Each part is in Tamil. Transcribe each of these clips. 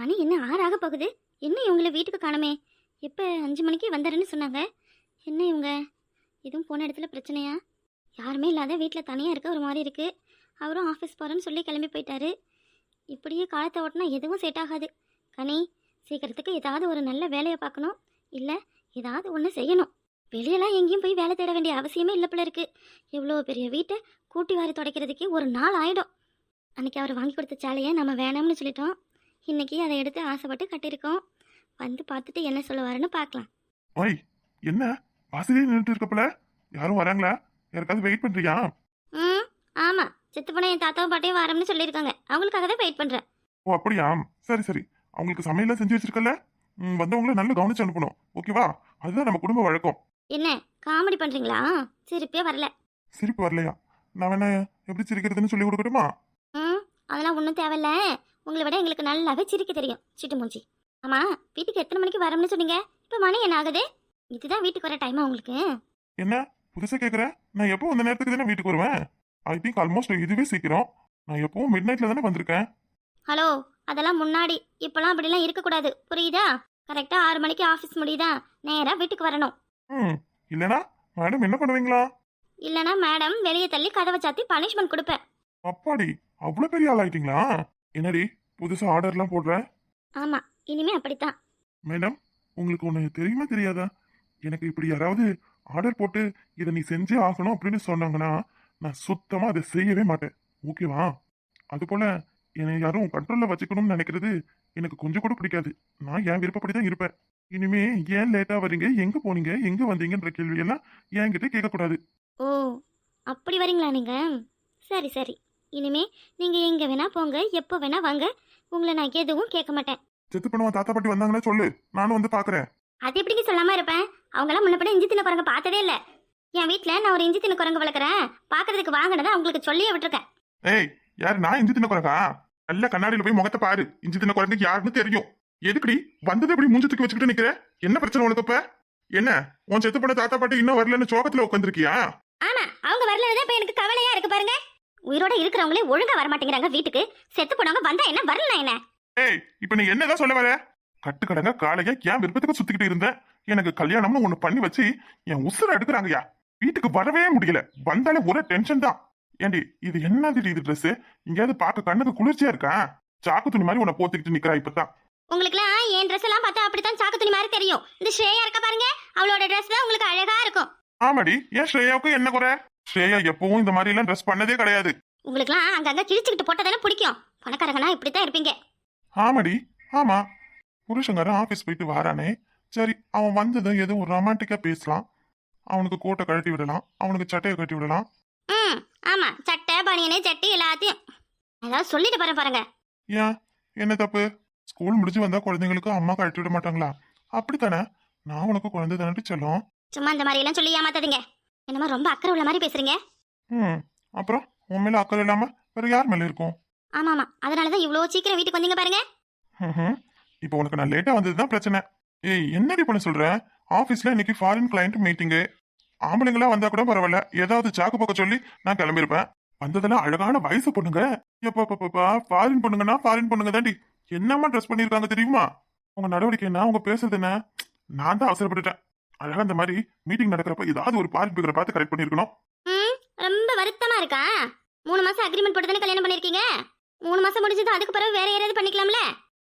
மணி என்ன ஆறாக போகுது? என்ன இவங்கள வீட்டுக்கு காணுமே? எப்போ அஞ்சு மணிக்கு வந்தாருன்னு சொன்னாங்க. என்ன இவங்க? எதுவும் போன இடத்துல பிரச்சனையா? யாருமே இல்லாத வீட்டில் தனியாக இருக்க ஒரு மாதிரி இருக்குது அவரும் ஆஃபீஸ் போகிறேன்னு சொல்லி கிளம்பி போயிட்டாரு. இப்படியே காலத்தை ஓட்டினா எதுவும் செட் ஆகாது. கனி சீக்கிரத்துக்கு ஏதாவது ஒரு நல்ல வேலையை பார்க்கணும். இல்லை ஏதாவது ஒன்று செய்யணும். வெளியெல்லாம் எங்கேயும் போய் வேலை தேட வேண்டிய அவசியமே இல்லை போல இருக்கு. எவ்வளோ பெரிய வீட்டை கூட்டி வாரி துடைக்கிறதுக்கே ஒரு நாள் ஆகிடும் அன்னைக்கு அவர் வாங்கி கொடுத்த சேலையை நம்ம வேணாம்னு சொல்லிட்டோம். இன்னைக்கு அதை எடுத்து ஆசைப்பட்டு கட்டியிருக்கோம். வந்து பார்த்துட்டு என்ன சொல்லுவாருன்னு பார்க்கலாம். ஓய் என்ன? வாசலே நின்றுட்டு இருக்கப்பல? யாரும் வராங்களா? யாருக்காவது வெயிட் பண்றியா? ம் ஆமாம் செத்து போன என் தாத்தாவும் பாட்டையும் வரேன்னு சொல்லியிருக்காங்க. அவங்களுக்காக தான் வெயிட் பண்ணுறேன் ஓ அப்படியா? சரி சரி. அவங்களுக்கு சமையல்லாம் செஞ்சு வச்சிருக்கல வந்தவங்கள நல்லா கவனிச்சு அனுப்பணும். ஓகேவா அதுதான் நம்ம குடும்ப வழக்கம். என்ன காமெடி பண்ணுறீங்களா சிரிப்பே வரல. சிரிப்பு வரலையா? நான் வேணா எப்படி சிரிக்கிறதுன்னு சொல்லி கொடுக்கட்டுமா? ம் அதெல்லாம் ஒன்றும் தேவையில்ல. உங்களை விட எங்களுக்கு நல்லாவே சிரிக்க தெரியும் சிட்டு மூஞ்சி. ஆமாம் வீட்டுக்கு எத்தனை மணிக்கு வரணும்னு சொன்னீங்க? இப்போ மணி என்ன ஆகுது? இதுதான் வீட்டுக்கு வர டைமா உங்களுக்கு? என்ன? புதுசா கேக்குற? நான் எப்போ இந்த நேரத்துக்கு தானே வீட்டுக்கு வருவேன்? ஐ திங்க் ஆல்மோஸ்ட் இதுவே சீக்கிரம். நான் எப்பவும் மிட் நைட்ல தானே வந்திருக்கேன். ஹலோ அதெல்லாம் முன்னாடி. இப்போலாம் அப்படிலாம் இருக்கக்கூடாது. புரியுதா? கரெக்டாக ஆறு மணிக்கு ஆஃபீஸ் முடியுதா? நேராக வீட்டுக்கு வரணும். ம். இல்லனா மேடம் என்ன பண்ணுவீங்களா? இல்லைனா மேடம் வெளியே தள்ளி கதவை சாத்தி பனிஷ்மெண்ட் கொடுப்பேன். அப்பாடி அவ்வளோ பெரிய ஆள் ஆயிட்டீங்களா என்னடி புதுசா ஆர்டர்லாம் போடுறேன் ஆமாம் இனிமே அப்படித்தான். மேடம் உங்களுக்கு ஒன்று தெரியுமா தெரியாதா? எனக்கு இப்படி யாராவது ஆர்டர் போட்டு இதை நீ செஞ்சே ஆகணும் அப்படின்னு சொன்னாங்கன்னா நான் சுத்தமா அதை செய்யவே மாட்டேன். ஓகேவா அதுபோல என்னை யாரும் கண்ட்ரோல்ல வச்சுக்கணும்னு நினைக்கிறது எனக்கு கொஞ்சம் கூட பிடிக்காது. நான் என் விருப்பப்படி தான் இருப்பேன். இனிமே ஏன் லேட்டா வரீங்க? எங்க போனீங்க? எங்க வந்தீங்கன்ற கேள்வியெல்லாம் என்கிட்ட கேட்கக்கூடாது. ஓ அப்படி வரீங்களா நீங்கள் சரி சரி. இனிமே நீங்கள் எங்கே வேணா போங்க எப்போ வேணா வாங்க. உங்களை நான் எதுவும் கேட்க மாட்டேன். செத்து பண்ணுவா தாத்தா பாட்டி வந்தாங்கன்னா சொல்லு. நானும் வந்து பாக்குறேன். அது எப்படிங்க சொல்லாம இருப்பேன்? அவங்களாம் முன்னப்பட இஞ்சி தின்ன குரங்கு பார்த்ததே இல்லை. என் வீட்டில் நான் ஒரு இஞ்சி தின்ன குரங்கு வளர்க்குறேன். பார்க்கறதுக்கு வாங்கினதை அவங்களுக்கு சொல்லியே விட்டுருக்கேன். ஏய் யாரு நான் இஞ்சி தின்ன குரங்கா? நல்ல கண்ணாடியில போய் முகத்தை பாரு. இஞ்சி தின்ன குரங்கு யாருன்னு தெரியும். எதுக்குடி? வந்தது எப்படி மூஞ்சி தூக்கி வச்சுக்கிட்டு நிக்கிற? என்ன பிரச்சனை உனக்கு இப்ப? என்ன உன் செத்து போன தாத்தா பாட்டி இன்னும் வரலன்னு சோகத்துல உட்காந்துருக்கியா ஆமா அவங்க வரலதான் இப்ப எனக்கு கவலையா இருக்கு பாருங்க. உயிரோட இருக்கிறவங்களே ஒழுங்கா வர மாட்டேங்கிறாங்க வீட்டுக்கு. செத்து போனவங்க வந்தா என்ன வரல என்ன? ஏய் இப்ப நீ என்னதான் சொல்ல வர? கட்டு கடங்க காலையா என் விருப்பத்துக்கு சுத்திக்கிட்டு இருந்தேன். எனக்கு கல்யாணம்னு ஒண்ணு பண்ணி வச்சு என் உசுர எடுக்கிறாங்கயா வீட்டுக்கு வரவே முடியல. வந்தாலே ஒரே டென்ஷன் தான். ஏண்டி இது என்னது இது ட்ரெஸ் எங்கேயாவது பார்க்க கண்ணுக்கு குளிர்ச்சியா இருக்கா? சாக்கு துணி மாதிரி உன்னை போத்திக்கிட்டு நிக்கிறா இப்பதான். உங்களுக்குலாம் என் ட்ரெஸ் எல்லாம் பார்த்தா அப்படித்தான் சாக்கு துணி மாதிரி தெரியும். இந்த ஸ்ரேயா இருக்க பாருங்க. அவளோட ட்ரெஸ் தான் உங்களுக்கு அழகா இருக்கும். ஆமாடி ஏன் ஸ்ரேயாவுக்கு என்ன குறை? ஸ்ரேயா எப்பவும் இந்த மாதிரி எல்லாம் ட்ரெஸ் பண்ணதே கிடையாது. உங்களுக்குலாம் அங்கங்க கிழிச்சுக்கிட்டு போட்டதானே பிடிக்கும். பணக்காரங்கன்னா இப்படித்தான் இருப்பீங்க. ஆமாடி ஆமா. புருஷங்காரன் ஆபீஸ் போயிட்டு வாரானே. சரி அவன் வந்ததும் எதுவும் ரொமான்டிக்கா பேசலாம். அவனுக்கு கோட்டை கழட்டி விடலாம். அவனுக்கு சட்டையை கட்டி விடலாம். ம் ஆமா. சட்டை பனியனு சட்டி எல்லாத்தையும். ஏதாவது சொல்லிட்டு பாரு பாருங்க. ஏன்? என்ன தப்பு? ஸ்கூல் முடிஞ்சு வந்தா குழந்தைங்களுக்கு அம்மா கழட்டி விட மாட்டாங்களா? அப்படித்தானே? நான் உனக்கு குழந்தை தானே சொல்லும். சும்மா இந்த மாதிரி எல்லாம் சொல்லி ஏமாத்தாதீங்க. என்னமோ ரொம்ப அக்கறை உள்ள மாதிரி பேசுறீங்க. ம் அப்புறம் உன் மேல அக்கறை இல்லாம வேற யார் மேல இருக்கும்? ஆமா ஆமா அதனாலதான் இவ்வளவு சீக்கிரம் வீட்டுக்கு வந்தீங்க பாருங்க. ம்ஹும். இப்போ உனக்கு நான் லேட்டா வந்ததுதான் பிரச்சனை. ஏய் என்னடி பண்ண சொல்ற? ஆபீஸ்ல இன்னைக்கு ஃபாரின் கிளையண்ட் மீட்டிங்கு ஆம்பளைங்களா வந்தா கூட பரவாயில்ல. ஏதாவது சாக்கு பக்கம் சொல்லி நான் கிளம்பியிருப்பேன். வந்ததெல்லாம் அழகான வயசு பொண்ணுங்க. எப்பப்பா ஃபாரின் பொண்ணுங்கன்னா ஃபாரின் பொண்ணுங்க தாண்டி என்னம்மா ட்ரெஸ் பண்ணியிருக்காங்க தெரியுமா? உங்க நடவடிக்கை என்ன? உங்க பேசுறது என்ன? நான் தான் அவசரப்பட்டுட்டேன். அழகா இந்த மாதிரி மீட்டிங் நடக்கிறப்ப ஏதாவது ஒரு பார்க் பிகரை பார்த்து கரெக்ட் பண்ணிருக்கணும். ரொம்ப வருத்தமா இருக்கா? மூணு மாசம் அக்ரிமெண்ட் போட்டு தானே கல்யாணம் பண்ணிருக்கீங்க? மூணு மாசம் முடிஞ்சது அதுக்கு பிறகு வேற யாராவது பண்ணிக்கலாம்ல?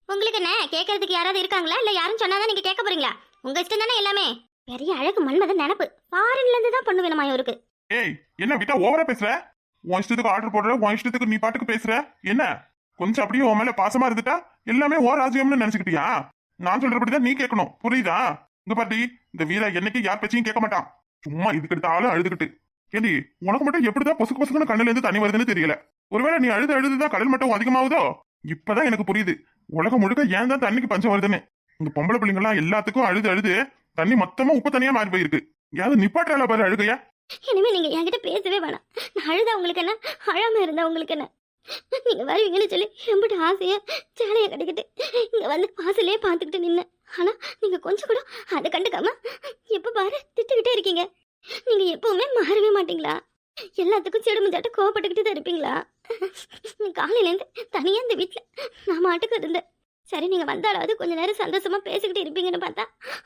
உங்களுக்கு என்ன கேட்கறதுக்கு யாராவது இருக்காங்களா? இல்ல யாரும் சொன்னாதான் நீங்க கேட்க போறீங்களா? உங்க இஷ்டம் தானே எல்லாமே? பெரிய அழகு மன்மத நினப்பு. ஃபாரின்ல இருந்து தான் பொண்ணு வேணுமா இவருக்கு? ஏய் என்ன விட்டா ஓவரா பேசுற? உன் இஷ்டத்துக்கு ஆர்டர் போடுற உன் இஷ்டத்துக்கு நீ பாட்டுக்கு பேசுற? என்ன? கொஞ்சம் அப்படியே உன் மேல பாசமா இருந்துட்டா? எல்லாமே ஓ ராஜ்யம்னு நினைச்சுக்கிட்டியா? நான் சொல்றபடிதான் நீ கேட்கணும். புரியுதா? இங்க பாட்டி இந்த வீரா என்னைக்கு யார் பேச்சையும் கேட்க மாட்டான். சும்மா இதுக்கு எடுத்தாலும் அழுதுகிட்டு. ஏண்டி உனக்கு மட்டும் எப்படிதான் பொசுக்கு பொசுக்குன்னு கண்ணுல இருந்து தண்ணி வருதுன்னு தெரியல. ஒருவேளை நீ அழுது அழுதுதான் கடல் மட்டும் அதிகமாகுதோ? இப்பதான் எனக்கு புரியுது. உலகம் முழுக்க ஏன் தான் தண்ணிக்கு பஞ்சம் வருதுன்னு. இந்த பொம்பளை பிள்ளைங்கலாம் எல்லாத்துக்கும் அழுது அழுது தண்ணி மொத்தமா உப்பு தனியா மாறி போயிருக்கு. யாரும் நிப்பாட்டால பாரு அழுகையா. இனிமே நீங்க என்கிட்ட பேசவே வேணாம். நான் அழுதா உங்களுக்கு என்ன? அழாம இருந்தா உங்களுக்கு என்ன? நீங்க வருவீங்கன்னு சொல்லி எம்பிட்டு ஆசையா சேலையை கட்டிக்கிட்டு இங்க வந்து வாசலே பார்த்துக்கிட்டு நின்னேன். ஆனால் நீங்கள் கொஞ்சம் கூட அதை கண்டுக்காம எப்போ பாரு திட்டுக்கிட்டே இருக்கீங்க. நீங்கள் எப்பவுமே மாறவே மாட்டீங்களா? எல்லாத்துக்கும் செடுமுஞ்சாட்ட கோவப்பட்டுக்கிட்டு தான் இருப்பீங்களா? நீ தனியாக இந்த வீட்டில் நான் மாட்டுக்கு இருந்தேன். சரி நீங்கள் வந்தாலாவது கொஞ்ச நேரம் சந்தோஷமாக பேசிக்கிட்டு இருப்பீங்கன்னு பார்த்தா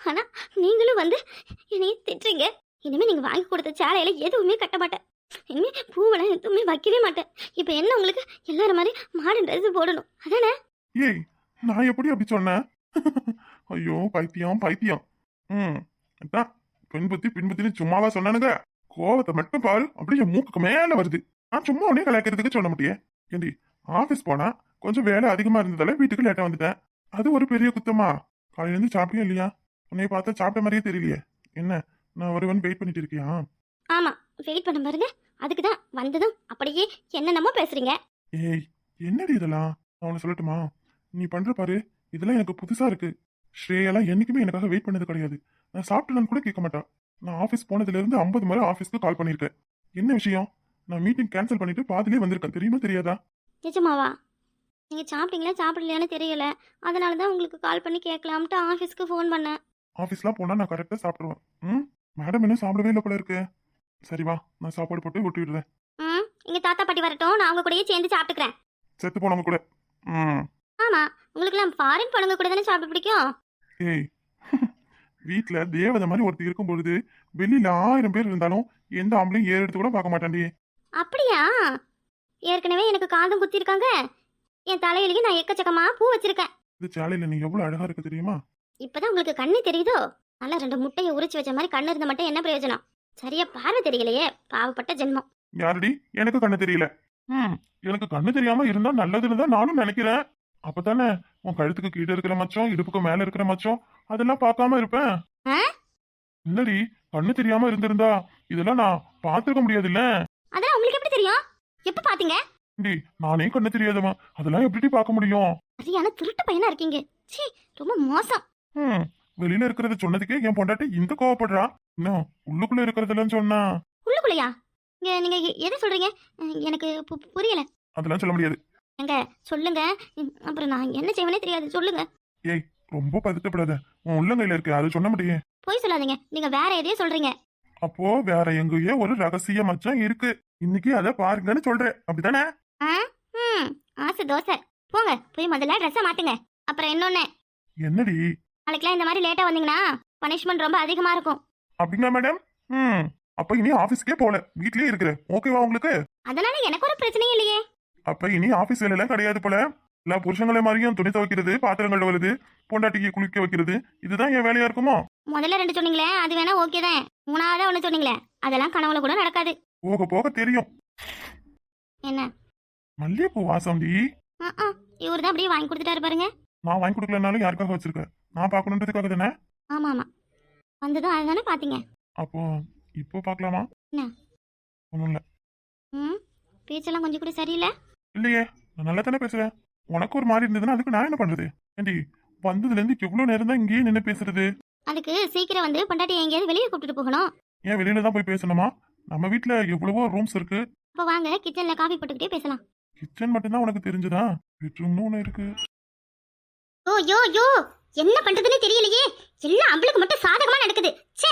ஆனால் நீங்களும் வந்து என்னைய திட்டுறீங்க. இனிமேல் நீங்கள் வாங்கி கொடுத்த சேலையில எதுவுமே கட்ட மாட்டேன். இனிமேல் பூவெல்லாம் எதுவுமே வைக்கவே மாட்டேன். இப்போ என்ன உங்களுக்கு எல்லாரும் மாதிரி மாடர்ன் ட்ரெஸ் போடணும். அதானே? ஏய் நான் எப்படி அப்படி சொன்னேன்? ஐயோ பைத்தியம் பைத்தியம். ம் அதான் பெண் புத்தி பின் புத்தின்னு சும்மாவா சொன்னானுங்க. கோவத்தை மட்டும் பாரு அப்படியே மூக்குக்கு மேல வருது. நான் சும்மா உடனே கலாய்க்கிறதுக்கு சொல்ல முடியே ஏண்டி ஆபீஸ் போனா கொஞ்சம் வேலை அதிகமா இருந்ததால வீட்டுக்கு லேட்டா வந்துட்டேன். அது ஒரு பெரிய குத்தமா? காலையில இருந்து சாப்பிட்டியா இல்லையா? உன்னைய பார்த்தா சாப்பிட்ட மாதிரியே தெரியலையே. என்ன நான் ஒருவன் வெயிட் பண்ணிட்டு இருக்கியா? ஆமாம் வெயிட் பண்ண பாருங்க. அதுக்கு தான் வந்ததும் அப்படியே என்னென்னமோ பேசுறீங்க. ஏய் என்னடி இதெல்லாம்? நான் உன்னை சொல்லட்டுமா? நீ பண்ற பாரு இதெல்லாம் எனக்கு புதுசா இருக்கு. ஸ்ரேயெல்லாம் என்னைக்குமே எனக்காக வெயிட் பண்ணது கிடையாது. நான் சாப்பிட்டேன்னு கூட கேட்க மாட்டா. நான் ஆஃபீஸ் போனதுல இருந்து ஐம்பது முறை ஆஃபீஸ்க்கு கால் பண்ணியிருக்கேன். என்ன விஷயம்? நான் மீட்டிங் கேன்சல் பண்ணிட்டு பாதிலே வந்திருக்கேன். தெரியுமா தெரியாதா? நிஜமாவா? நீங்கள் சாப்பிட்டீங்களா சாப்பிடலையான்னு தெரியல. அதனால தான் உங்களுக்கு கால் பண்ணி கேட்கலாம்ட்டு ஆஃபீஸ்க்கு ஃபோன் பண்ணேன். ஆஃபீஸ்லாம் போனா நான் கரெக்டாக சாப்பிடுவேன். ம்? மேடம் இன்னும் சாப்பிடவே இல்லை போல இருக்கு. சரி வா நான் சாப்பாடு போட்டு விட்டு விடுறேன். ம்? இங்கே தாத்தா பாட்டி வரட்டும். நான் அவங்க கூடயே சேர்ந்து சாப்பிட்டுக்கிறேன். செத்து போனவங்க கூட. ம். ஆமாம் உங்களுக்குலாம் ஃபாரின் பழங்க கூட தானே சாப்பிட பிடிக்கும்? ஏய் வீட்ல தேவதை மாதிரி ஒருத்தர் இருக்கும் பொழுது வெளியில ஆயிரம் பேர் இருந்தாலும் எந்த ஆம்பளையும் ஏறு எடுத்து கூட பார்க்க மாட்டான்டி. அப்படியா? ஏற்கனவே எனக்கு காதும் குத்திருக்காங்க. என் தலையிலேயே நான் எக்கச்சக்கமாக பூ வச்சிருக்கேன். இந்த சேலையில நீ எவ்வளவு அழகா இருக்கு தெரியுமா? இப்பதான் உங்களுக்கு கண்ணு தெரியுதோ? நல்லா ரெண்டு முட்டையை உரிச்சு வச்ச மாதிரி கண்ணு இருந்த மட்டும் என்ன பிரயோஜனம்? சரியா பார்வை தெரியலையே பாவப்பட்ட ஜென்மம். யாருடி? எனக்கு கண்ணு தெரியல. ம் எனக்கு கண்ணு தெரியாம இருந்தா நல்லதுன்னு தான் நானும் நினைக்கிறேன். அப்பதானே? உன் கழுத்துக்கு கீழே இருக்கிற மச்சம் இடுப்புக்கு மேல இருக்கிற மச்சம் அதெல்லாம் பார்க்காம இருப்பேன்? இல்லடி கண்ணு தெரியாம இருந்திருந்தா இதெல்லாம் நான் பார்த்திருக்க முடியாதுல்ல? அதெல்லாம் உங்களுக்கு எப்படி தெரியும்? எப்ப பாத்தீங்க டி நானே கண்ணு தெரியாதவன். அதெல்லாம் எப்படி பார்க்க முடியும்? சரியான திருட்டு பையனா இருக்கீங்க. சீ ரொம்ப மோசம். ம் வெளியில இருக்கிறத சொன்னதுக்கே என் பொண்டாட்டி இந்த கோவப்படுறா. இன்னும் உள்ளுக்குள்ள இருக்கிறதெல்லாம் சொன்னா? உள்ளுக்குள்ளையா? நீங்க எதை சொல்றீங்க? எனக்கு புரியல. அதெல்லாம் சொல்ல முடியாது. எங்க சொல்லுங்க. அப்புறம் நான் என்ன செய்வேனே தெரியாது. சொல்லுங்க. ஏய் ரொம்ப பதட்டப்படாத. உன் உள்ளங்கையில இருக்கு அது சொன்ன முடியும் போய் சொல்லாதீங்க. நீங்க வேற எதையோ சொல்றீங்க. அப்போ வேற எங்கேயோ ஒரு ரகசிய மச்சம் இருக்கு. இன்னைக்கு அத பாருங்கன்னு சொல்றேன். ம். ஆசை தோசை. போங்க போய் முதல்ல ட்ரெஸ்ஸை மாத்துங்க. அப்புறம் இன்னொன்னு. என்னடி? நாளைக்கெல்லாம் இந்த மாதிரி லேட்டா வந்தீங்கன்னா பனிஷ்மெண்ட் ரொம்ப அதிகமா இருக்கும். அப்படிங்களா மேடம் ம். அப்ப இனி ஆபீஸ்க்கே போல வீட்லயே இருக்கிற ஓகேவா உங்களுக்கு? அதனால எனக்கு ஒரு பிரச்சனையும் இல்லையே. அப்ப இனி ஆபீஸ் வேலை எல்லாம் கிடையாது போல. எல்லா புருஷங்களை மாதிரியும் துணி துவைக்கிறது பாத்திரம் கழுவுறது பொண்டாட்டிக்கு குளிக்க வைக்கிறது இதுதான் என் வேலையா இருக்குமோ? முதல்ல ரெண்டு சொன்னீங்களே அது வேணா ஓகே தான். மூணாவதா ஒன்று சொன்னீங்களே அதெல்லாம் கனவுல கூட நடக்காது. போக போக தெரியும். என்ன? மல்லிகைப்பூ வாசம்டி. இவர் தான் அப்படியே வாங்கி கொடுத்துட்டாரு பாருங்க. நான் வாங்கி கொடுக்கலனாலும் யாருக்காக வச்சிருக்க? நான் பார்க்கணுன்றதுக்காக தானே? ஆமா ஆமா வந்ததும் அதுதானே பாத்தீங்க. அப்போ இப்போ பார்க்கலாமா? என்ன? ஒன்றும் இல்லை. ம் பேச்செல்லாம் கொஞ்சம் கூட சரியில்லை. இல்லையே நான் நல்லா தானே பேசுறேன்? உனக்கு ஒரு மாதிரி இருந்ததுன்னா அதுக்கு நான் என்ன பண்றது? ஏண்டி வந்ததுல இருந்து எவ்வளவு நேரம் தான் இங்கேயே நின்று பேசுறது? அதுக்கு சீக்கிரம் வந்து பொண்டாட்டி எங்கேயாவது வெளியே கூப்பிட்டுட்டு போகணும். ஏன் வெளியில தான் போய் பேசணுமா? நம்ம வீட்ல எவ்வளவோ ரூம்ஸ் இருக்கு. அப்போ வாங்க கிச்சன்ல காஃபி போட்டுக்கிட்டே பேசலாம். கிச்சன் மட்டும்தான் உனக்கு தெரிஞ்சதா? பெட்ரூம்னு ஒன்று இருக்கு. ஓ யோ யோ என்ன பண்றதுன்னு தெரியலையே. எல்லாம் அவளுக்கு மட்டும் சாதகமா நடக்குது. ச்சே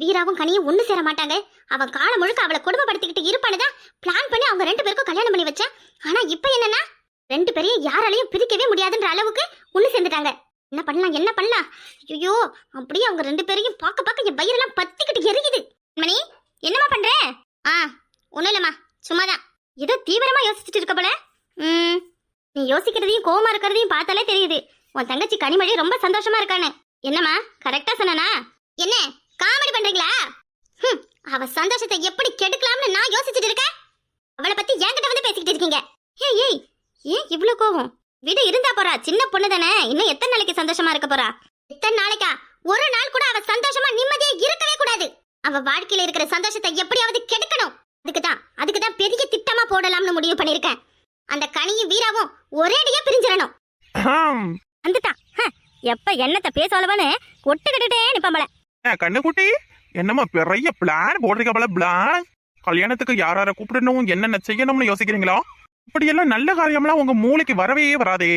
வீராவும் கனியும் ஒண்ணு சேர மாட்டாங்க. அவன் காலம் முழுக்க அவளை கொடுமைப்படுத்திக்கிட்டு இருப்பானுதான். பிளான் பண்ணி அவங்க ரெண்டு பேருக்கும் கல்யாணம் பண்ணி வச்சேன். ஆனா இப்ப என்னன்னா ரெண்டு பேரையும் யாராலையும் பிரிக்கவே முடியாதுன்ற அளவுக்கு ஒண்ணு சேர்ந்துட்டாங்க. என்ன பண்ணலாம் என்ன பண்ணலாம்? ஐயோ அப்படியே அவங்க ரெண்டு பேரையும் பார்க்க பார்க்க என் வயிறெல்லாம் பத்திக்கிட்டு எரியுது. மணி என்னம்மா பண்ற? ஆ ஒண்ணும் இல்லம்மா சும்மாதான். ஏதோ தீவிரமா யோசிச்சுட்டு இருக்க போல. ம் நீ யோசிக்கிறதையும் கோவமா இருக்கிறதையும் பார்த்தாலே தெரியுது. உன் தங்கச்சி கனிமொழி ரொம்ப சந்தோஷமா இருக்கானு என்னம்மா கரெக்டா சொன்னனா? என்ன காமெடி பண்றீங்களா? அவ சந்தோஷத்தை எப்படி கெடுக்கலாம்னு நான் யோசிச்சுட்டு இருக்கேன். அவளை பத்தி என்கிட்ட வந்து பேசிக்கிட்டு இருக்கீங்க. ஏய் ஏய் ஏன் இவ்ளோ கோவம்? விடு இருந்தா போறா. சின்ன பொண்ணு தானே. இன்னும் எத்தனை நாளைக்கு சந்தோஷமா இருக்க போறா? எத்தனை நாளைக்கா? ஒரு நாள் கூட அவ சந்தோஷமா நிம்மதியா இருக்கவே கூடாது. அவ வாழ்க்கையில இருக்கிற சந்தோஷத்தை எப்படியாவது கெடுக்கணும். அதுக்கு தான் அதுக்கு தான் பெரிய திட்டமா போடலாம்னு முடிவு பண்ணிருக்கேன் அந்த கனியும் வீராவும் ஒரேடியா பிரிஞ்சிடணும். வந்துட்டான் எப்ப என்னத்த பேசலவனு ஒட்டுக்கிட்டுட்டே நிப்பம்பல ஏன் கண்ணுக்குட்டி என்னம்மா பெரிய பிளான் போடுறீங்க போல பிளான் கல்யாணத்துக்கு யார் யாரை கூப்பிடணும் என்னென்ன செய்யணும்னு யோசிக்கிறீங்களா? இப்படியெல்லாம் நல்ல காரியம்லாம் உங்க மூளைக்கு வரவே வராதே.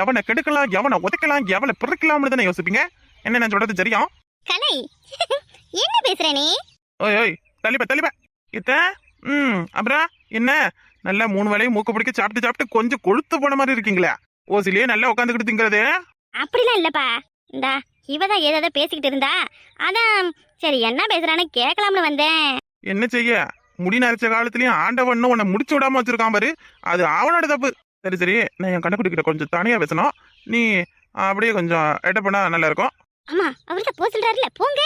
எவனை கெடுக்கலாம் எவனை உதைக்கலாம் எவனை பிறக்கலாம்னு தானே யோசிப்பீங்க? என்ன நான் சொல்றது சரியா? கலை என்ன பேசுற நீ? ஓய் ஓய் தள்ளிப்ப தள்ளிப்ப. இத்த ம் அப்புறம் என்ன? நல்லா மூணு வேளையும் மூக்கு பிடிக்க சாப்பிட்டு சாப்பிட்டு கொஞ்சம் கொழுத்து போன மாதிரி இருக்கீங்களே. ஓசிலேயே நல்லா உட்காந்துக்கிட்டு திங்கிறது. அப்படிலாம் இல்லப்பா. இந்தா இவ தான் ஏதாவது பேசிக்கிட்டு இருந்தா. அதான் சரி என்ன பேசுறான்னு கேட்கலாம்னு வந்தேன். என்ன செய்ய? முடி நரைச்ச காலத்துலயும் ஆண்டவன் உன்னை முடிச்சு விடாம வச்சிருக்கான் பாரு. அது அவனோட தப்பு. சரி சரி. நான் என் கணக்குடி கிட்ட கொஞ்சம் தனியா பேசணும். நீ அப்படியே கொஞ்சம் எட்ட பண்ணா நல்லா இருக்கும். ஆமா அவர்கிட்ட போ சொல்றாருல போங்க.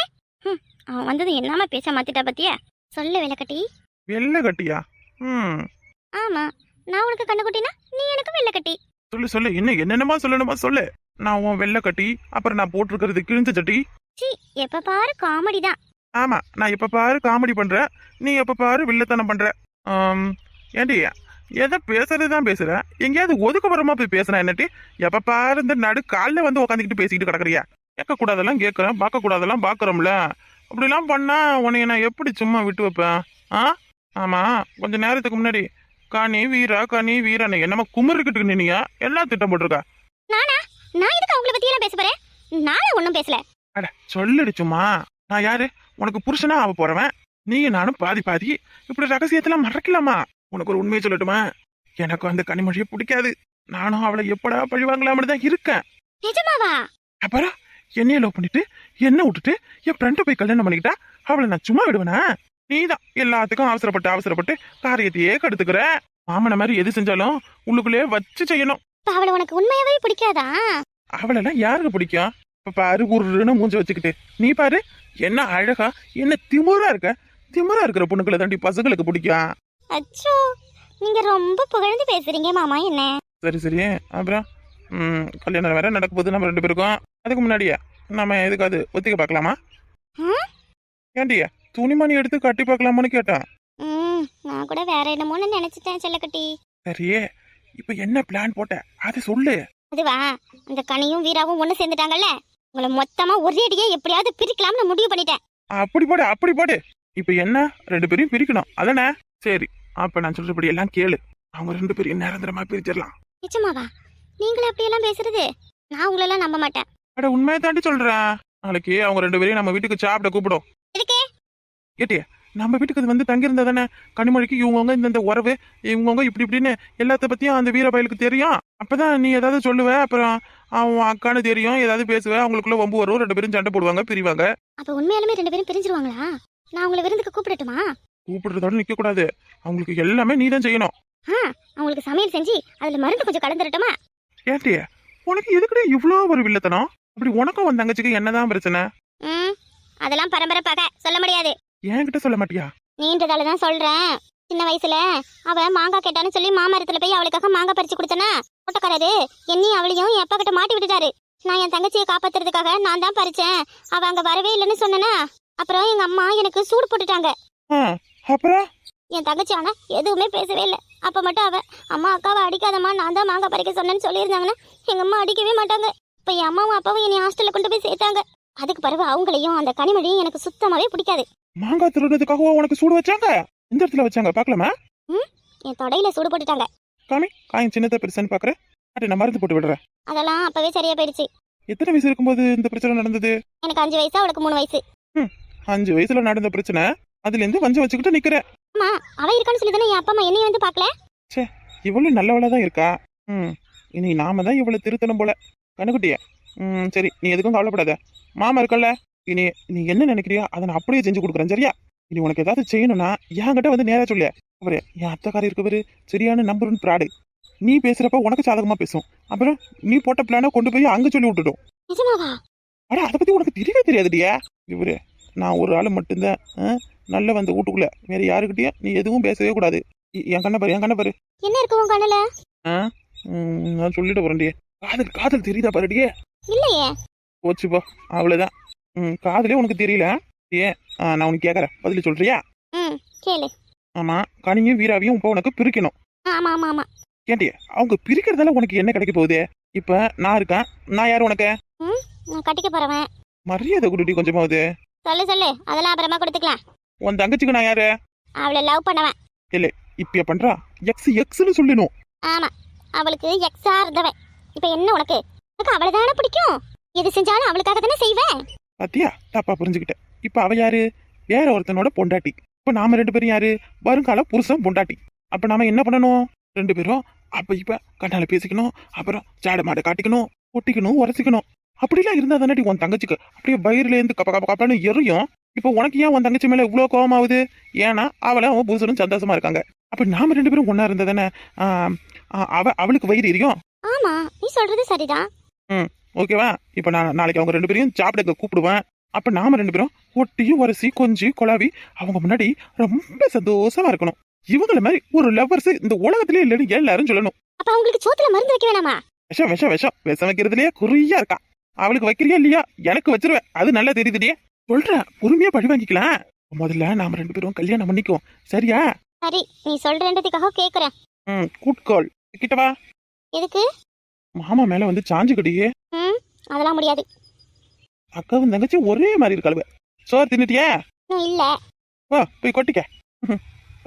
ம், அவன் வந்தது என்னாம பேச மாத்திட்டா பத்தியா? சொல்லு வெள்ளக்கட்டி வெள்ளை கட்டியா? ம் ஆமா. நான் உனக்கு கண்ணுக்குட்டினா நீ எனக்கு வெள்ளக்கட்டி சொல்லு சொல்லு. இன்னும் என்னென்னமா சொல்லணுமா? சொல்லு. நான் உன் வெள்ளை கட்டி அப்புறம் நான் போட்டிருக்கிறது கிழிஞ்ச சட்டி. சி எப்ப பாரு காமெடி தான். ஆமா நான் எப்ப பாரு காமெடி பண்ற நீ எப்ப பாரு வில்லத்தனம் பண்ற. ஏண்டி எதை பேசுறது தான் பேசுற? எங்கேயாவது ஒதுக்குப்புறமா போய் பேசுறேன் என்னட்டி எப்ப பாரு இந்த நடு காலில் வந்து உட்காந்துக்கிட்டு பேசிக்கிட்டு கிடக்குறியா? கேட்க கூடாதெல்லாம் கேட்கறேன் பார்க்க கூடாதெல்லாம் பார்க்கறோம்ல. அப்படிலாம் பண்ணா உன்னைய நான் எப்படி சும்மா விட்டு வைப்பேன்? ஆ? ஆமா கொஞ்ச நேரத்துக்கு முன்னாடி கனி வீரா கனி வீரனை என்னமா குமரிக்கிட்டு நின்னீங்க எல்லாம் திட்டம் போட்டிருக்க. நானா? நான் எதுக்கு அவங்கள பத்தி எல்லாம் பேச போறேன்? நானும் ஒன்றும் பேசல. அட சொல்லுடி சும்மா. நான் யாரு? உனக்கு புருஷனா ஆக போறவன். நீ நானும் பாதி பாதி இப்படி ரகசியத்தெல்லாம் மறக்கலாமா? உனக்கு ஒரு உண்மையை சொல்லட்டுமா? எனக்கு அந்த கனிமொழியை பிடிக்காது. நானும் அவளை எப்படா பழி வாங்கலாம்னு தான் இருக்கேன். நிஜமாவா? அப்புறம் என்னைய லவ் பண்ணிட்டு என்ன விட்டுட்டு என் ஃப்ரெண்டை போய் கல்யாணம் பண்ணிக்கிட்டா அவளை நான் சும்மா விடுவேனா? நீதான் எல்லாத்துக்கும் அவசரப்பட்டு அவசரப்பட்டு காரியத்தையே கெடுத்துக்கிற. மாமன மாதிரி எது செஞ்சாலும் உள்ளுக்குள்ளே வச்சு செய்யணும். அவளை உனக்கு உண்மையாவே பிடிக்காதா? அவளெல்லாம் யாருக்கு பிடிக்கும்? இப்ப பாரு உருன்னு மூஞ்ச வச்சுக்கிட்டு. நீ பாரு என்ன அழகா? என்ன திமிரா இருக்க? திமிரா இருக்கிற பொண்ணுக்களை தாண்டி பசங்களுக்கு பிடிக்கும்? அச்சோ நீங்க ரொம்ப புகழ்ந்து பேசுறீங்க மாமா என்ன? சரி சரி. அப்புறம் ம், கல்யாணம் வேற நடக்க போகுது. நம்ம ரெண்டு பேருக்கும். அதுக்கு முன்னாடியே நம்ம எதுக்காவது ஒத்திக்க பார்க்கலாமா? ஏண்டிய துணிமணி எடுத்து கட்டி பார்க்கலாமான்னு கேட்டேன். ம் நான் கூட வேற என்னமோன்னு நினைச்சிட்டேன் செல்லக்கட்டி. சரியே. இப்ப என்ன பிளான் போட்ட? அதை சொல்லு. அதுவா? அந்த கனியும் வீராவும் ஒண்ணு சேர்ந்துட்டாங்கல்ல? உங்களை மொத்தமா ஒரே அடியே எப்படியாவது பிரிக்கலாம்னு முடிவு பண்ணிட்டேன். அப்படி போடு அப்படி போடு. இப்ப என்ன? ரெண்டு பேரையும் பிரிக்கணும். அதானே? சரி அப்ப நான் சொல்றபடி எல்லாம் கேளு. அவங்க ரெண்டு பேரையும் நிரந்தரமா பிரிச்சிடலாம். நிஜமாவா? நீங்களே அப்படியெல்லாம் பேசுறது? நான் உங்களெல்லாம் நம்ப மாட்டேன். அட உண்மையை தாண்டி சொல்றேன். நாளைக்கு அவங்க ரெண்டு பேரையும் நம்ம வீட்டுக்கு சாப்பிட கூப்பிடும். எதுக்கு? ஏட்டிய நம்ம வீட்டுக்கு அது வந்து தங்கியிருந்தா தானே? கனிமொழிக்கு இவங்கவுங்க இந்த உறவு இவங்கவுங்க இப்படி இப்படின்னு எல்லாத்த பத்தியும் அந்த வீரபயலுக்கு தெரியும். அப்பதான் நீ ஏதாவது சொல்லுவ அப்புறம் அவன் அக்கான்னு தெரியும் ஏதாவது பேசுவ அவங்களுக்குள்ள வம்பு வரும் ரெண்டு பேரும் சண்டை போடுவாங்க பிரிவாங்க. அப்ப உண்மையாலுமே ரெண்டு பேரும் பிரிஞ்சிருவாங்களா? நான் உங்களை விருந்துக்கு கூப்பிடட்டுமா? கூப்பிடுறதோட நிக்க கூடாது அவங்களுக்கு எல்லாமே நீ தான் செய்யணும். ஆ அவங்களுக்கு சமையல் செஞ்சு அதுல மருந்து கொஞ்சம் கலந்துரட்டுமா? ஏட்டிய உனக்கு எதுக்குடே இவ்வளோ ஒரு வில்லத்தனம்? அப்படி உனக்கும் உன் தங்கச்சிக்கு என்னதான் பிரச்சனை? ம் அதெல்லாம் பரம்பரை பகை சொல்ல முடியாது. என்கிட்ட சொல்ல மாட்டியா? நீன்றதால தான் சொல்றேன். சின்ன வயசுல அவ மாங்காய் கேட்டான்னு சொல்லி மாமரத்துல போய் அவளுக்காக மாங்காய் பறிச்சு கொடுத்தனா ஓட்டக்காரரு என்னையும் அவளையும் என் அப்பா கிட்ட மாட்டி விட்டுட்டாரு. நான் என் தங்கச்சியை காப்பாத்துறதுக்காக நான் தான் பறிச்சேன். அவ அங்க வரவே இல்லைன்னு சொன்னனா அப்புறம் எங்க அம்மா எனக்கு சூடு போட்டுட்டாங்க. அப்புறம்? என் தங்கச்சி ஆனா எதுவுமே பேசவே இல்லை. அப்ப மட்டும் அவ அம்மா அக்காவை அடிக்காதம்மா நான் தான் மாங்காய் பறிக்க சொன்னேன்னு சொல்லியிருந்தாங்கன்னா எங்க அம்மா அடிக்கவே மாட்டாங்க. இப்ப என் அம்மாவும் அப்பாவும் என்னை ஹாஸ்டல்ல கொண்டு போய் சேர்த்தாங்க. அதுக்கு பிறகு அவங்களையும் அந்த கனிமொழியும் எனக்கு சுத்தமாவே பிடிக்காது. மாங்காய் திருடுறதுக்காக உனக்கு சூடு வச்சாங்க? இந்த இடத்துல வச்சாங்க பார்க்கலாமா? என் தொடையில சூடு போட்டுட்டாங்க. காமி காயம் சின்னதா பெருசான்னு பாக்குறேன். அடி நான் மருந்து போட்டு விடுறேன். அதெல்லாம் அப்பவே சரியா போயிடுச்சு. எத்தனை வயசு இருக்கும்போது இந்த பிரச்சனை நடந்தது? எனக்கு அஞ்சு வயசு அவளுக்கு மூணு வயசு. அஞ்சு வயசுல நடந்த பிரச்சனை. அதுல இருந்து வஞ்சம் வச்சுக்கிட்டு நிக்கிறேன். ஆமா அவ இருக்கான்னு சொல்லி தானே என் அப்பா அம்மா என்னைய வந்து பார்க்கல இவ்வளவு நல்லவளா தான் இருக்கா? ம் இனி நாம தான் இவ்வளவு திருத்தணும் போல. கண்ணுக்குட்டிய ம் சரி நீ எதுக்கும் கவலைப்படாத. மாமா இருக்கல்ல? இனி நீ என்ன நினைக்கிறியோ அதை நான் அப்படியே செஞ்சு கொடுக்குறேன் சரியா? இனி உனக்கு ஏதாவது செய்யணும்னா என்கிட்ட வந்து நேரா சொல்லு. அவரு என் அத்தைக்காரி இருக்கவரு சரியான நம்பர் ஒன் ப்ராடு நீ பேசுறப்ப உனக்கு சாதகமா பேசும். அப்புறம் நீ போட்ட பிளானை கொண்டு போய் அங்க சொல்லி விட்டுடும். அட அதை பத்தி உனக்கு தெரியவே தெரியாதுடியா இவரு நான் ஒரு ஆள் மட்டும்தான்? நல்ல வந்த வீட்டுக்குள்ள. வேற யாருக்கிட்டயும் நீ எதுவும் பேசவே கூடாது. என் கண்ணை பாரு என் கண்ணை பாரு. என்ன இருக்கு உன் கண்ணுல? நான் சொல்லிட்டு போறேன்டியே காதல் காதல் தெரியுதா பாருடியே இல்லையே. போச்சுப்பா அவ்வளவுதான். ம் காதலே உனக்கு தெரியல. ஏன் நான் உனக்கு கேட்கறேன் பதில் சொல்றியா? ம் கேளு. ஆமா கனியும் வீராவையும் இப்போ உனக்கு பிரிக்கணும். ஆமா ஆமா ஆமா. ஏன்டி அவங்க பிரிக்கிறதால உனக்கு என்ன கிடைக்க போகுது? இப்ப நான் இருக்கேன். நான் யார் உனக்கு? நான் கட்டிக்க போறவன். மரியாதை குடுடி கொஞ்சமாவது. சொல்லு சொல்லு. அதெல்லாம் அப்புறமா கொடுத்துக்கலாம். உன் தங்கச்சிக்கு நான் யாரு? அவளை லவ் பண்ணவன். இப்ப பண்றா? எக்ஸ் எக்ஸ்னு சொல்லணும் ஆமா அவளுக்கு எக்ஸா இருந்தவன். இப்ப என்ன உனக்கு? உனக்கு அவளை தானே பிடிக்கும்? எது செஞ்சாலும் அவளுக்காக தானே செய்வேன்? பாத்தியா? தப்பா புரிஞ்சுக்கிட்டேன். இப்ப அவ யாரு? வேற ஒருத்தனோட பொண்டாட்டி. இப்ப நாம ரெண்டு பேரும் யாரு? வருங்கால புருஷன் பொண்டாட்டி. அப்ப நாம என்ன பண்ணணும்? ரெண்டு பேரும் அப்ப இப்ப கண்ணால பேசிக்கணும் அப்புறம் சாட மாட காட்டிக்கணும் ஒட்டிக்கணும் உரசிக்கணும். அப்படிலாம் இருந்தா தானடி உன் தங்கச்சிக்கு? அப்படியே வயிறுல இருந்து கப்ப கப்ப கப்பன்னு எரியும். இப்போ உனக்கு ஏன் உன் தங்கச்சி மேல இவ்வளவு கோவமாகுது ஏன்னா அவளை அவன் புதுசனும் சந்தோஷமா இருக்காங்க. அப்ப நாம ரெண்டு பேரும் ஒன்னா இருந்தா தானே? அவ அவளுக்கு வயிறு எரியும்? ஆமா நீ சொல்றது சரிதான். ஓகேவா? இப்போ நான் நாளைக்கு அவங்க ரெண்டு பேரையும் சாப்பிட கூப்பிடுவேன். அப்ப நாம ரெண்டு பேரும் ஒட்டியும் உரசி கொஞ்சி கொலாவி அவங்க முன்னாடி ரொம்ப சந்தோஷமா இருக்கணும். இவங்கள மாதிரி ஒரு லவ்வர்ஸ் இந்த உலகத்திலே இல்லைன்னு எல்லாரும் சொல்லணும். அப்ப அவங்களுக்கு சோத்துல மருந்து வைக்க வேணாமா? விஷம் விஷம் விஷம். விஷம் வைக்கிறதுலயே குறியா இருக்கா? அவளுக்கு வைக்கிறியா இல்லையா? எனக்கு வச்சிருவேன். அது நல்லா தெரியுதுடியே சொல்றேன் பொறுமையா பழி வாங்கிக்கலாம். முதல்ல நாம ரெண்டு பேரும் கல்யாணம் பண்ணிக்குவோம். சரியா? சரி நீ சொல்றதுக்காக கேக்குறேன். ம் குட் கால் கிட்டவா எதுக்கு? மாமா மேல வந்து சாஞ்சு கடியே ம் அதெல்லாம் முடியாது. அக்காவும் தங்கச்சி ஒரே மாதிரி இருக்காளுவ சோறு தின்னுட்டியா? இல்ல. வா போய் கொட்டிக்க.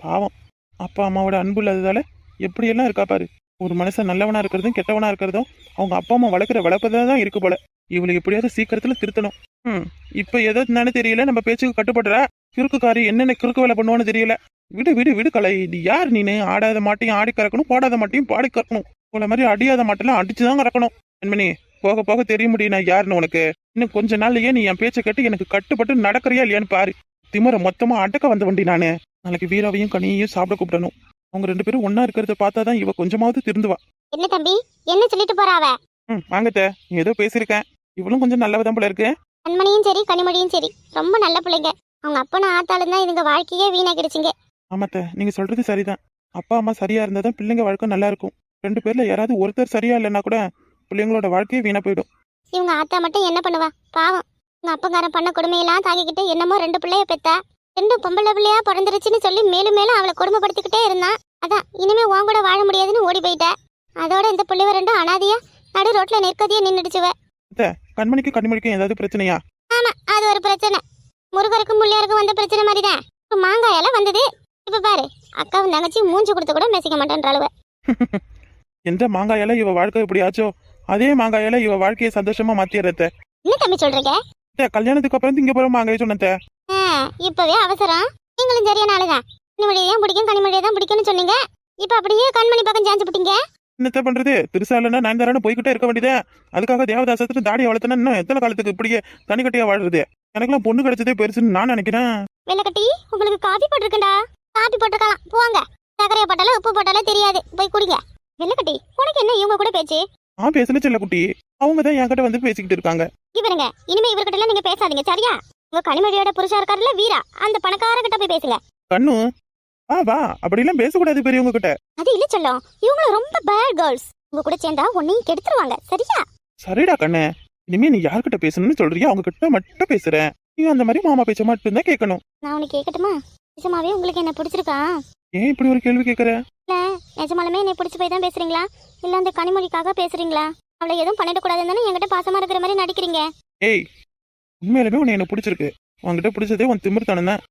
பாவம். அப்பா அம்மாவோட அன்பு இல்லாததால எப்படியெல்லாம் இருக்கா பாரு. ஒரு மனுஷன் நல்லவனா இருக்கிறதும் கெட்டவனா இருக்கிறதும் அவங்க அப்பா அம்மா வளர்க்குற வளர்ப்பதான் தான் இருக்கு போல. இவளை எப்படியாவது சீக்கிரத்துல திருத்தணும். ம் இப்ப எதோ என்னன்னு தெரியல நம்ம பேச்சுக்கு கட்டுப்படுறா. கிறுக்குக்காரி என்னென்ன கிறுக்கு வேலை பண்ணுவான்னு தெரியல. விடு விடு விடு கலை. இது யார் நீனு? ஆடாத மாட்டையும் ஆடி கறக்கணும் போடாத மாட்டையும் பாடி கறக்கணும். உங்களை மாதிரி அடியாத மாட்டெல்லாம் அடிச்சுதான் கறக்கணும் நண்பனி போக போக தெரிய முடியும் நான் யாருன்னு உனக்கு? இன்னும் கொஞ்ச நாள்லயே நீ என் பேச்சை கேட்டு எனக்கு கட்டுப்பட்டு நடக்கறியா இல்லையான்னு பாரு. திமிர மொத்தமா அடக்க வந்த வண்டி நானு. நாளைக்கு வீராவையும் கனியையும் சாப்பிட கூப்பிடணும். அவங்க ரெண்டு பேரும் ஒண்ணா இருக்கிறத பார்த்தாதான் இவ கொஞ்சமாவது திருந்துவா. என்ன தம்பி? என்ன சொல்லிட்டு போறா அவ? ம் வாங்கத்த நீ ஏதோ பேசியிருக்கேன். இவளும் கொஞ்சம் நல்லவதான் போல இருக்கு. கண்மணியும் சரி கனிமொழியும் சரி. ரொம்ப நல்ல பிள்ளைங்க. அவங்க அப்பனும் ஆத்தாலும் தான் இதுங்க வாழ்க்கையே வீணாக்கிடுச்சுங்க. ஆமாத்த நீங்க சொல்றது சரிதான். அப்பா அம்மா சரியா இருந்தாதான் பிள்ளைங்க வாழ்க்கை நல்லா இருக்கும். ரெண்டு பேர்ல யாராவது ஒருத்தர் சரியா இல்லைன்னா கூட பிள்ளைங்களோட வாழ்க்கையே வீணா போயிடும். இவங்க ஆத்தா மட்டும் என்ன பண்ணுவா? பாவம். உங்க அப்பங்காரன் பண்ண கொடுமையெல்லாம் தாங்கிக்கிட்டு என்னமோ ரெண்டு பிள்ளைய பெத்தா. ரெண்டும் பொம்பளை பிள்ளையா பிறந்துருச்சுன்னு சொல்லி மேலும் மேலும் அவளை கொடுமைப்படுத்திக்கிட்டே இருந்தான் அதான் இனிமே உன் கூட வாழ முடியாதுன்னு ஓடி போயிட்டா. அதோட இந்த பிள்ளைவ ரெண்டும் அனாதையா நடு ரோட்ல நிற்கதியா நின்றுடுச்சுவ கண்மணிக்கும் கண்மணிக்கும் ஏதாவது பிரச்சனையா? ஆமா அது ஒரு பிரச்சனை. முருகருக்கும் முள்ளியாருக்கும் வந்த பிரச்சனை மாதிரிதான். இப்ப மாங்காயால வந்தது. இப்ப பாரு அக்காவும் தங்கச்சி மூஞ்சி கொடுத்து கூட பேசிக்க மாட்டேன்றாளுவ. எந்த மாங்காயால இவ வாழ்க்கை இப்படி ஆச்சோ? அதே மாங்காயால இவ வாழ்க்கையை சந்தோஷமா மாத்திடுறத. என்ன தம்பி சொல்றீங்க? கல்யாணத்துக்கு அப்புறம் இங்க போற மாங்காய் சொன்னத இப்பவே அவசரம். நீங்களும் சரியான ஆளுதான். கனிமொழியை தான் பிடிக்கும் கனிமொழியை தான் பிடிக்கும்னு சொன்னீங்க. இப்ப அப்படியே கண்மணி பக்கம் சாஞ்சு போட்டீங்க? என்னத்த பண்றது? திருசாலனா நயன்தாரான்னு போய்கிட்டே இருக்க வேண்டியதே. அதுக்காக தேவதாசத்துல தாடியை வளர்த்தனா இன்னும் எத்தனை காலத்துக்கு இப்படியே தனிக்கட்டியா வாழ்றது? எனக்கெல்லாம் பொண்ணு கிடைச்சதே பெருசுன்னு நான் நினைக்கிறேன். வெள்ளக்கட்டி உங்களுக்கு காபி போட்டிருக்கேன்டா காபி போட்டிருக்கலாம். போவாங்க சர்க்கரையை போட்டாலும் உப்பு போட்டாலும் தெரியாது. போய் குடிங்க. வெள்ளக்கட்டி உனக்கு என்ன இவங்க கூட பேச்சு? நான் பேசல செல்ல குட்டி. அவங்க தான் என்கிட்ட வந்து பேசிக்கிட்டு இருக்காங்க. இவருங்க இனிமே இவர்கிட்ட எல்லாம் நீங்க பேசாதீங்க சரியா? உங்க கனிமொழியோட புருஷா இருக்காருல்ல வீரா. அந்த பணக்கார கிட்ட போய் பேசுங்க கண்ணு வா வா. அப்படிலாம் பேசக்கூடாது பெரியவங்க கிட்ட அது இல்ல சொல்லும். இவங்களும் ரொம்ப பேட் கேர்ள்ஸ் உங்க கூட சேர்ந்தா உன்னையும் கெடுத்துருவாங்க சரியா? சரிடா கண்ணு. இனிமே நீ யார்கிட்ட பேசணும்னு சொல்றியா? அவங்க கிட்ட மட்டும் பேசுறேன். நீ அந்த மாதிரி மாமா பேச்ச மட்டும் தான் கேட்கணும். நான் உனக்கு கேட்கட்டுமா? நிஜமாவே உங்களுக்கு என்ன பிடிச்சிருக்கா? ஏன் இப்படி ஒரு கேள்வி கேட்கற இல்ல நிஜமாலுமே என்னை பிடிச்சி போய் தான் பேசுறீங்களா? இல்ல அந்த கனிமொழிக்காக பேசுறீங்களா? அவளை எதுவும் பண்ணிடக்கூடாதுன்னு தானே என்கிட்ட பாசமா இருக்கிற மாதிரி நடிக்கிறீங்க? ஏய் உண்மையிலுமே உன்னை எனக்கு பிடிச்சிருக்கு. உன்கிட்ட பிடிச்சதே உன் திமிர்த்தானே தான்.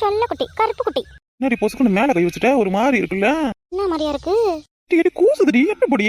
சொல்ல குட்டி கருப்பு குட்டி. என்னடி பொசுக்குன்னு மேல கை வச்சுட்ட? ஒரு மாதிரி இருக்குல்ல? என்ன மாதிரியா இருக்கு? கூசுதுடி என்ன பொடி